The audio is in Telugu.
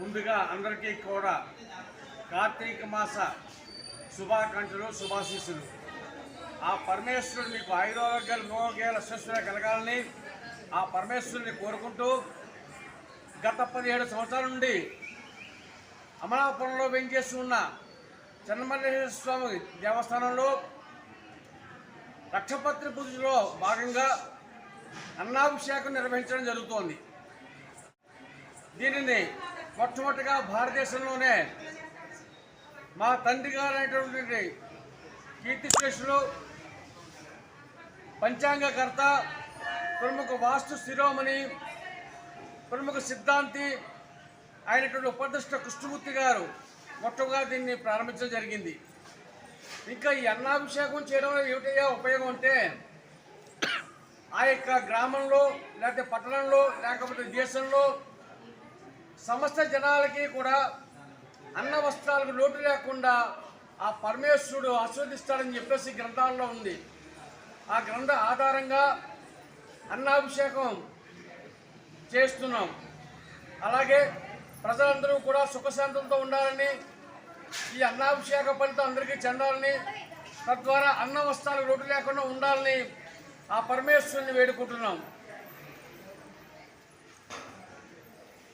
ముందుగా అందరికీ కూడా కార్తీక మాస శుభాకాంక్షలు శుభాశీస్సులు. ఆ పరమేశ్వరుడు మీకు ఆయురారోగ్యాలు మోగేల శిష్యులు కలగాలని ఆ పరమేశ్వరుని కోరుకుంటూ గత పదిహేడు సంవత్సరాల నుండి అమలాపురంలో వెంచేసి ఉన్న చెన్నమల్లేశ్వర స్వామి దేవస్థానంలో రక్షపత్రి పూజలో భాగంగా అన్నాభిషేకం నిర్వహించడం జరుగుతోంది. దీనిని మొట్టమొదటిగా భారతదేశంలోనే మా తండ్రి గారు అనేటువంటి కీర్తిశేషులు పంచాంగకర్త ప్రముఖ వాస్తు శిరోమణి ప్రముఖ సిద్ధాంతి అయినటువంటి ఉపదిష్ట కృష్ణమూర్తి గారు మొట్టగా దీన్ని ప్రారంభించడం జరిగింది. ఇంకా ఈ అన్నాభిషేకం చేయడం ఏమిటయ్యా ఉపయోగం అంటే ఆ యొక్క గ్రామంలో లేకపోతే పట్టణంలో లేకపోతే దేశంలో సమస్త జనాలకి కూడా అన్న వస్త్రాలకు లోటు లేకుండా ఆ పరమేశ్వరుడు ఆస్వాదిస్తాడని చెప్పేసి గ్రంథాల్లో ఉంది. ఆ గ్రంథ ఆధారంగా అన్నాభిషేకం చేస్తున్నాం. అలాగే ప్రజలందరూ కూడా సుఖశాంతులతో ఉండాలని ఈ అన్నాభిషేక ఫలితం అందరికీ చెందాలని తద్వారా అన్న వస్త్రాలు లోటు లేకుండా ఉండాలని ఆ పరమేశ్వరుని వేడుకుంటున్నాం.